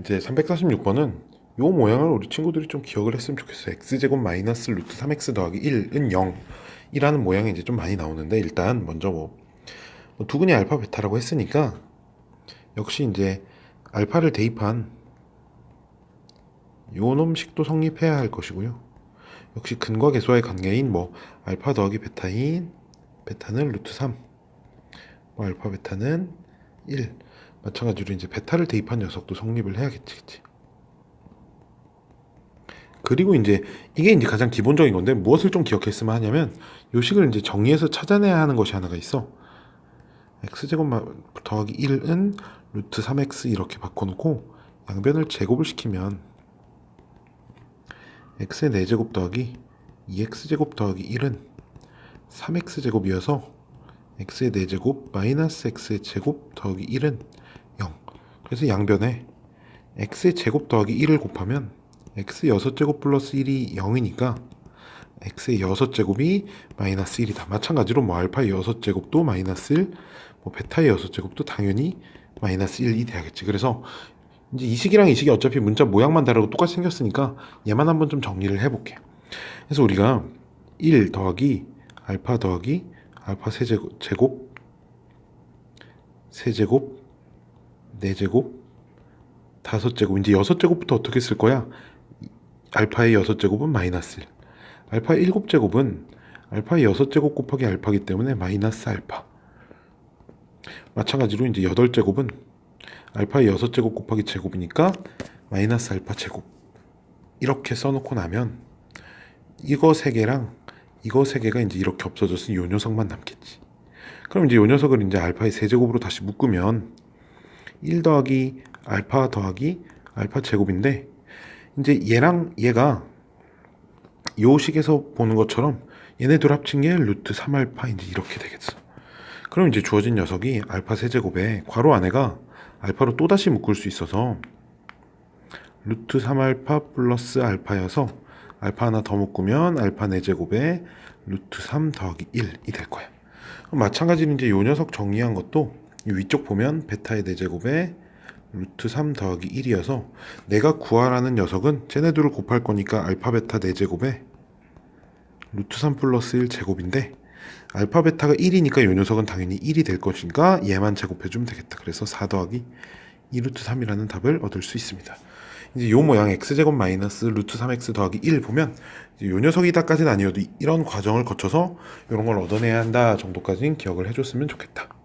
이제 346번은 요 모양을 우리 친구들이 좀 기억을 했으면 좋겠어. x제곱 마이너스 루트 3x 더하기 1은 0 이라는 모양이 이제 좀 많이 나오는데 일단 먼저 뭐, 뭐 두근이 알파 베타라고 했으니까 역시 이제 알파를 대입한 요 놈 식도 성립해야 할 것이고요. 역시 근과 계수와의 관계인 뭐 알파 더하기 베타인 베타는 루트 3, 뭐 알파 베타는 1 마찬가지로 이제 베타를 대입한 녀석도 성립을 해야겠지, 그치? 그리고 이제 이게 이제 가장 기본적인 건데 무엇을 좀 기억했으면 하냐면 요 식을 이제 정리해서 찾아내야 하는 것이 하나가 있어. x제곱 마- 더하기 1은 루트 3x 이렇게 바꿔놓고 양변을 제곱을 시키면 x의 4제곱 더하기 2x제곱 더하기 1은 3x제곱이어서 x의 4제곱 마이너스 x의 제곱 더하기 1은 0 그래서 양변에 x의 제곱 더하기 1을 곱하면 x 6제곱 플러스 1이 0이니까 x의 6제곱이 마이너스 1이다. 마찬가지로 뭐 알파의 6제곱도 마이너스 1, 뭐 베타의 6제곱도 당연히 마이너스 1이 돼야겠지. 그래서 이제 이 식이랑 이 식이 어차피 문자 모양만 다르고 똑같이 생겼으니까 얘만 한번 좀 정리를 해볼게. 그래서 우리가 1 더하기 알파 더하기 알파 세제곱 제곱? 세제곱? 네제곱? 다섯 제곱. 이제 여섯 제곱부터 어떻게 쓸 거야? 알파의 여섯 제곱은 마이너스 1 알파의 일곱 제곱은 알파의 여섯 제곱 곱하기 알파기 때문에 마이너스 알파. 마찬가지로 이제 여덟 제곱은 알파의 여섯 제곱 곱하기 제곱이니까 마이너스 알파 제곱. 이렇게 써놓고 나면 이거 세 개랑 이거 세 개가 이제 이렇게 없어져서 요 녀석만 남겠지. 그럼 이제 요 녀석을 이제 알파의 세제곱으로 다시 묶으면 1 더하기 알파 더하기 알파 제곱인데 이제 얘랑 얘가 요 식에서 보는 것처럼 얘네 둘 합친 게 루트 3알파 이제 이렇게 되겠어. 그럼 이제 주어진 녀석이 알파 세제곱에 괄호 안에가 알파로 또다시 묶을 수 있어서 루트 3알파 플러스 알파여서 알파 하나 더 묶으면 알파 4제곱에 루트 3 더하기 1이 될 거야. 마찬가지로 이제 요 녀석 정리한 것도 이 위쪽 보면 베타의 4제곱에 루트 3 더하기 1이어서 내가 구하라는 녀석은 쟤네들을 곱할 거니까 알파 베타 4제곱에 루트 3 플러스 1 제곱인데 알파 베타가 1이니까 요 녀석은 당연히 1이 될 것이니까 얘만 제곱해주면 되겠다. 그래서 4 더하기 2루트 3이라는 답을 얻을 수 있습니다. 이제 요 모양 x제곱 마이너스 루트 3x 더하기 1 보면 요 녀석이다까지는 아니어도 이런 과정을 거쳐서 이런 걸 얻어내야 한다 정도까지는 기억을 해줬으면 좋겠다.